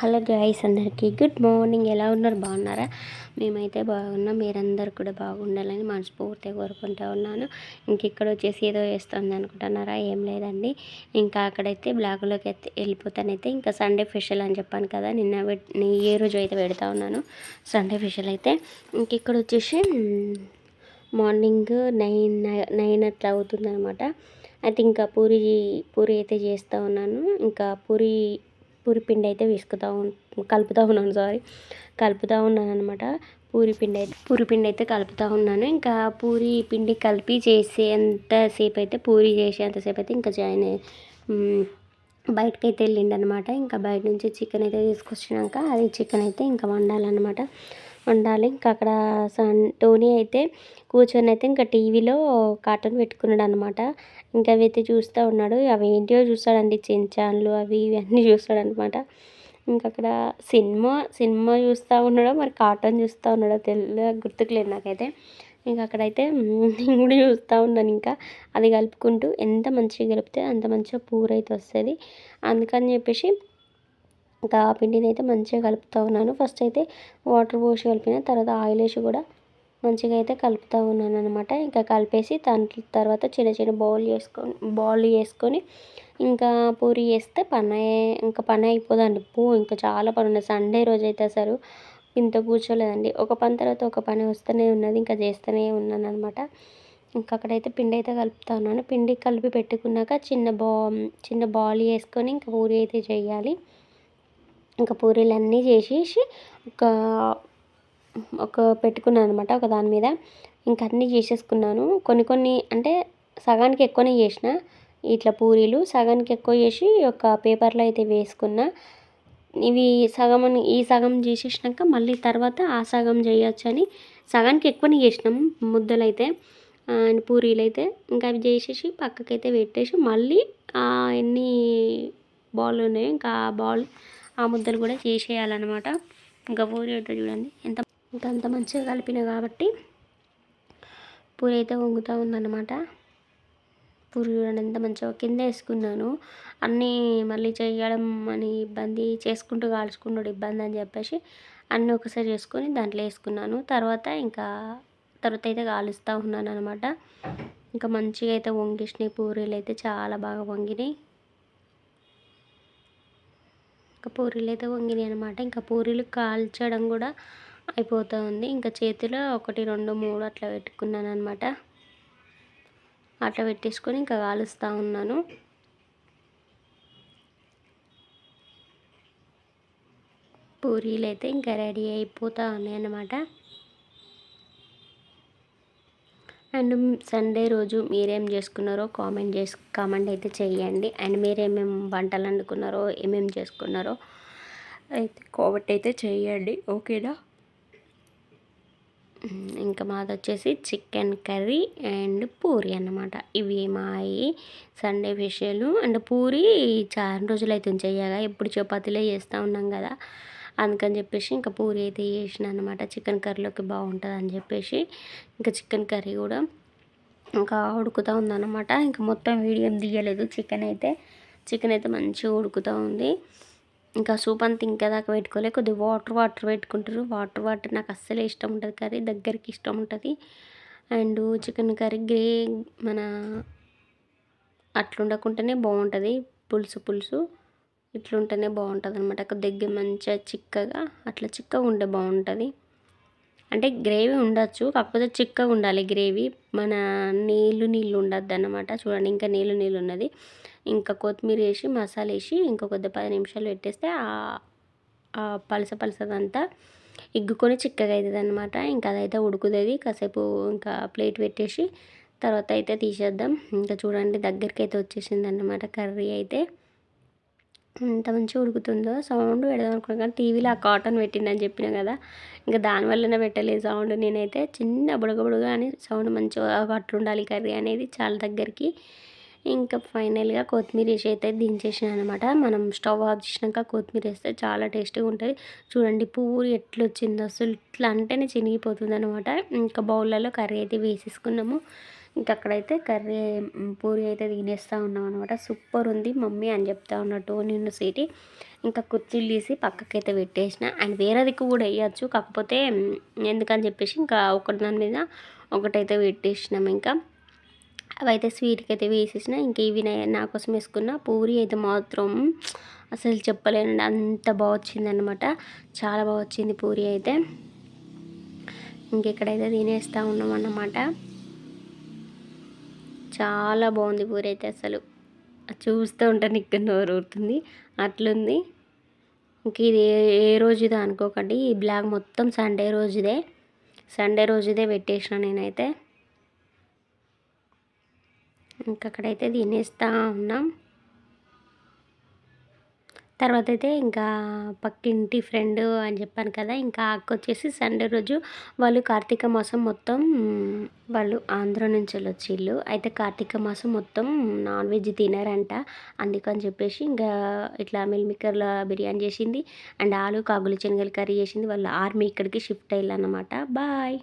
Hello guys అందరికీ good morning. ఎలా ఉన్నారు? బాగున్నారా? మేమైతే బాగున్నాం. మీరందరూ కూడా బాగుండాలని మనస్ఫూర్తిగా కోరుకుంటూ ఉన్నాను. ఇంక ఇక్కడ వచ్చేసి ఏదో వేస్తుంది అనుకుంటున్నారా? ఏం లేదండి. ఇంకా అక్కడైతే బ్లాగులోకి అయితే వెళ్ళిపోతానైతే ఇంకా సండే ఫెషల్ అని చెప్పాను కదా. నిన్న ఏ రోజు అయితే పెడతా ఉన్నాను సండే ఫెషల్ అయితే. ఇంక ఇక్కడ వచ్చేసి మార్నింగ్ నైన్ నైన్ అట్లా అవుతుందనమాట అయితే ఇంకా పూరి పూరి అయితే చేస్తూ ఉన్నాను. ఇంకా పూరి పూరి పిండి అయితే విసుకుతూ కలుపుతూ ఉన్నాను సారీ కలుపుతూ ఉన్నాను అనమాట పూరి పిండి అయితే పూరి పిండి అయితే కలుపుతూ ఉన్నాను. ఇంకా పూరి పిండి కలిపి చేసేంతసేపు అయితే పూరి చేసేంతసేపు అయితే ఇంకా జాయిన్ బయటకు అయితే వెళ్ళిండనమాట. ఇంకా బయట నుంచి చికెన్ అయితే తీసుకొచ్చినాక అది చికెన్ అయితే ఇంకా వండాలన్నమాట. వండాలి. ఇంకా అక్కడ సన్ టోనీ అయితే కూర్చొని అయితే ఇంకా టీవీలో కార్టూన్ పెట్టుకున్నాడు అనమాట ఇంకా అవి అయితే చూస్తూ ఉన్నాడు. అవి ఏంటో చూస్తాడండి. చెంచాన్లు అవి ఇవి అన్నీ చూస్తాడనమాట ఇంకా అక్కడ సినిమా సినిమా చూస్తూ ఉన్నాడో మరి కార్టూన్ చూస్తూ ఉన్నాడో తెల్ల గుర్తుకులేదు నాకైతే. ఇంకా అక్కడైతే నేను కూడా చూస్తూ ఉన్నాను ఇంకా. అది కలుపుకుంటూ ఎంత మంచిగా కలిపితే అంత మంచిగా పూర అయితే వస్తుంది. అందుకని చెప్పేసి ఇంకా ఆ పిండిని అయితే మంచిగా కలుపుతూ ఉన్నాను. ఫస్ట్ అయితే వాటర్ పోసి కలిపిన తర్వాత ఆయిల్ వేసి కూడా మంచిగా అయితే కలుపుతూ ఉన్నాను అనమాట ఇంకా కలిపేసి దాని తర్వాత చిన్న చిన్న బౌల్ చేసుకొని బౌల్ చేసుకొని ఇంకా పూరి వేస్తే పని ఇంకా పని అయిపోదండి. పూ ఇంకా చాలా పని ఉంది. సండే రోజు అయితే అసలు ఇంత కూర్చోలేదండి. ఒక పని తర్వాత ఒక పని వస్తూనే ఉన్నది ఇంకా చేస్తూనే ఉన్నాను అనమాట ఇంకా అక్కడైతే పిండి అయితే కలుపుతా ఉన్నాను. పిండి కలిపి పెట్టుకున్నాక చిన్న బా చిన్న బాల్ వేసుకొని ఇంకా పూరి అయితే చేయాలి. ఇంకా పూరీలన్నీ చేసేసి ఒక ఒక పెట్టుకున్నాను అనమాట ఒక దాని మీద. ఇంకా అన్నీ చేసేసుకున్నాను. కొన్ని కొన్ని అంటే సగానికి ఎక్కువనే చేసిన. ఇట్లా పూరీలు సగానికి ఎక్కువ చేసి ఒక పేపర్లో అయితే వేసుకున్న. ఇవి సగం ఈ సగం చేసేసినాక మళ్ళీ తర్వాత ఆ సగం చేయొచ్చని సగానికి ఎక్కువనే చేసినాం ముద్దలు అయితే పూరీలు అయితే ఇంకా అవి చేసేసి పక్కకైతే పెట్టేసి మళ్ళీ ఎన్ని బాల్ ఉన్నాయో ఇంకా ఆ బాల్ ఆ ముద్దలు కూడా చేసేయాలన్నమాట. ఇంకా పూరి అయితే చూడండి ఎంత ఇంకా అంత మంచిగా కలిపిన కాబట్టి పూరి అయితే వంగుతూ ఉందన్నమాట. పూరి చూడండి ఎంత మంచిగా కింద వేసుకున్నాను. అన్నీ మళ్ళీ చేయడం అని ఇబ్బంది చేసుకుంటూ కాల్చుకుంటూ ఇబ్బంది అని చెప్పేసి అన్నీ ఒకసారి చేసుకొని దాంట్లో వేసుకున్నాను. తర్వాత ఇంకా తర్వాత అయితే కాలుస్తూ ఉన్నాను అనమాట ఇంకా మంచిగా అయితే వంగిసినాయి. పూరీలు అయితే చాలా బాగా వంగినాయి. ఇంకా పూరీలు అయితే వంగినాయి అనమాట ఇంకా పూరీలు కాల్చడం కూడా అయిపోతూ ఉంది. ఇంకా చేతిలో ఒకటి రెండు మూడు అట్లా పెట్టుకున్నాను అనమాట అట్లా పెట్టేసుకొని ఇంకా కాలుస్తూ ఉన్నాను. పూరీలు అయితే ఇంకా రెడీ అయిపోతూ ఉన్నాయి అన్నమాట అండ్ సండే రోజు మీరేం చేసుకున్నారో కామెంట్ చేసి కామెంట్ అయితే చేయండి. అండ్ మీరేమేం వంటలు వండుకున్నారో ఏమేమి చేసుకున్నారో అయితే కామెంట్ అయితే చేయండి. ఓకేనా? ఇంకా మాది వచ్చేసి చికెన్ కర్రీ అండ్ పూరి అన్నమాట. ఇవి మాయి సండే ఫిషలు అండ్ పూరి చాలా రోజులు అయితే చేయగా ఎప్పుడు చపాతీలే చేస్తూ ఉన్నాం కదా. అందుకని చెప్పేసి ఇంకా పూరి అయితే చేసిన అనమాట చికెన్ కర్రీలోకి బాగుంటుంది అని చెప్పేసి ఇంకా చికెన్ కర్రీ కూడా ఇంకా ఉడుకుతూ ఉందన్నమాట ఇంకా మొత్తం వీడియో తీయలేదు. చికెన్ అయితే చికెన్ అయితే మంచిగా ఉడుకుతూ ఉంది. ఇంకా సూప్ అంతా ఇంకా దాకా పెట్టుకోలే. కొద్దిగా వాటర్ వాటర్ పెట్టుకుంటారు. వాటర్ వాటర్ నాకు అస్సలే ఇష్టం ఉంటుంది కర్రీ. దగ్గరికి ఇష్టం ఉంటుంది. అండ్ చికెన్ కర్రీ గ్రే మన అట్లుండకుంటేనే బాగుంటుంది. పులుసు పులుసు ఇట్లుంటేనే బాగుంటుంది అనమాట దగ్గర మంచిగా చిక్కగా అట్లా చిక్కగా ఉంటే బాగుంటుంది. అంటే గ్రేవీ ఉండొచ్చు కాకపోతే చిక్కగా ఉండాలి గ్రేవీ. మన నీళ్ళు నీళ్ళు ఉండద్దు అనమాట చూడండి ఇంకా నీళ్ళు నీళ్ళు ఉన్నది. ఇంకా కొత్తిమీర వేసి మసాలా వేసి ఇంకా కొద్ది పది నిమిషాలు పెట్టేస్తే పలస పలసదంతా ఇగ్గుకొని చిక్కగా అవుతుంది అనమాట ఇంకా అదైతే ఉడుకుతుంది. కాసేపు ఇంకా ప్లేట్ పెట్టేసి తర్వాత అయితే తీసేద్దాం. ఇంకా చూడండి దగ్గరికి అయితే వచ్చేసింది అన్నమాట కర్రీ అయితే. ఎంత మంచిగా ఉడుకుతుందో సౌండ్ పెడదాం అనుకున్నాను కానీ టీవీలో ఆ కాటన్ పెట్టిండని చెప్పిన కదా ఇంకా దానివల్లనే పెట్టలేదు సౌండ్. నేనైతే చిన్న బుడగబుడుగా అని సౌండ్ మంచిగా అట్లుండాలి కర్రీ అనేది చాలా దగ్గరికి. ఇంకా ఫైనల్గా కొత్తిమీర వేసి అయితే దించేసాను అనమాట మనం స్టవ్ ఆఫ్ చేసినాక కొత్తిమీర వేస్తే చాలా టేస్టీగా ఉంటుంది. చూడండి పూరి ఎట్లా వచ్చిందో అసలు ఇట్లా అంటేనే చినిగిపోతుంది అనమాట ఇంకా బౌల్లలో కర్రీ అయితే వేసేసుకున్నాము. ఇంకా అక్కడైతే కర్రీ పూరి అయితే తినేస్తూ ఉన్నాం అనమాట సూపర్ ఉంది మమ్మీ అని చెప్తా ఉన్నట్టు నిన్ను సీటి. ఇంకా కుర్చీలు తీసి పక్కకైతే పెట్టేసిన. అండ్ వేరే దిక్కు కూడా వేయచ్చు. కాకపోతే ఎందుకని చెప్పేసి ఇంకా ఒకటి దాని మీద ఒకటైతే పెట్టేసినాం ఇంకా. అవైతే స్వీట్కి అయితే వేసేసిన. ఇంక ఇవి నా కోసం వేసుకున్న పూరి అయితే మాత్రం అసలు చెప్పలేనండి. అంత బాగా వచ్చిందనమాట చాలా బాగా వచ్చింది పూరి అయితే. ఇంకెక్కడైతే తినేస్తూ ఉన్నాం అన్నమాట చాలా బాగుంది పూరి అయితే అసలు చూస్తూ ఉంటే ఇక్కడ నోరు ఊరుతుంది. అట్లుంది. ఇంక ఇది ఏ రోజుదో అనుకోకండి. ఈ బ్లాగ్ మొత్తం సండే రోజుదే. సండే రోజుదే పెట్టేసిన నేనైతే. ఇంకక్కడైతే తినేస్తూ ఉన్నాం. తర్వాత అయితే ఇంకా పక్కింటి ఫ్రెండ్ అని చెప్పాను కదా ఇంకా అక్క వచ్చేసి సండే రోజు వాళ్ళు కార్తీక మాసం మొత్తం వాళ్ళు ఆంధ్ర నుంచి వచ్చిళ్ళు అయితే కార్తీక మాసం మొత్తం నాన్ వెజ్ తినారంట. అందుకని చెప్పేసి ఇంకా ఇట్లా మిల్మిక్కర్ల బిర్యానీ చేసింది. అండ్ ఆలు కాగులు శనగలు కర్రీ చేసింది. వాళ్ళ ఆర్మీ ఇక్కడికి షిఫ్ట్ అయ్యాలన్నమాట బాయ్.